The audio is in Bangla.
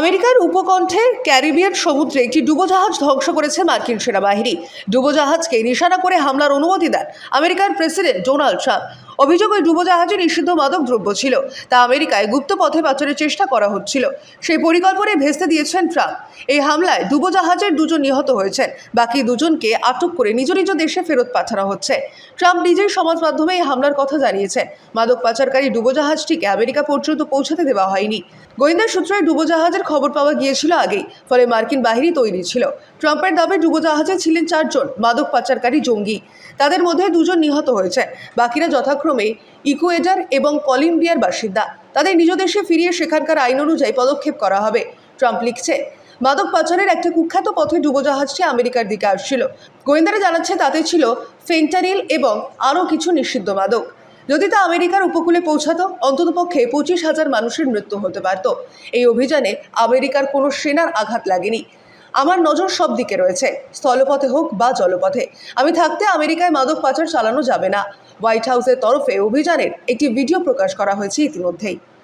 আমেরিকার উপকণ্ঠে ক্যারিবিয়ান সমুদ্রে একটি ডুবোজাহাজ ধ্বংস করেছে মার্কিন সেনাবাহিনী। ডুবোজাহাজকে নিশানা করে হামলার অনুমতি দেন আমেরিকার প্রেসিডেন্ট ডোনাল্ড ট্রাম্প। অভিযোগ ওই ডুবোজাহাজে নিষিদ্ধ মাদক দ্রব্য ছিল। তা আমেরিকায় গুপ্ত পথে পাচারের চেষ্টা করা হচ্ছিল। সেই পরিকল্পনায় ভেস্তে দিয়েছেন ট্রাম্প। এই হামলায় ডুবোজাহাজের দুজন নিহত হয়েছেন। বাকি দুজনকে আটক করে নিজ নিজ দেশে ফেরত পাঠানো হচ্ছে। ট্রাম্প নিজেই সমাজ মাধ্যমে এই হামলার কথা জানিয়েছেন। মাদক পাচারকারী ডুবোজাহাজটিকে আমেরিকা পর্যন্ত পৌঁছাতে দেওয়া হয়নি। গোয়েন্দা সূত্রে ডুবোজাহাজের খবর পাওয়া গিয়েছিল আগেই, ফলে মার্কিন বাহিনী তৈরি ছিল। ট্রাম্পের দাবি, ডুবোজাহাজে ছিলেন চারজন মাদক পাচারকারী জঙ্গি। তাদের মধ্যে দুজন নিহত হয়েছে বাকিরা যথাক্রমে ইকুয়েডার এবং কলম্বিয়ার বাসিন্দা। তাদের নিজ দেশে ফিরিয়ে সেখানকার আইন অনুযায়ী পদক্ষেপ করা হবে। ট্রাম্প লিখছে, মাদক পাচারের একটা কুখ্যাত পথে ডুবোজাহাজটি আমেরিকার দিকে আসছিল। গোয়েন্দারা জানাচ্ছে তাতে ছিল ফেন্টারিল এবং আরও কিছু নিষিদ্ধ মাদক। যদি তা আমেরিকার উপকূলে পৌঁছাতো, অন্ততপক্ষে পঁচিশ হাজার মানুষের মৃত্যু হতে পারত। এই অভিযানে আমেরিকার কোনো সেনার আঘাত লাগেনি। আমার নজর সব দিকে রয়েছে। স্থলপথে হোক বা জলপথে, আমি থাকতে আমেরিকায় মাদক পাচার চালানো যাবে না। হোয়াইট হাউসের তরফে অভিযানের একটি ভিডিও প্রকাশ করা হয়েছে ইতিমধ্যেই।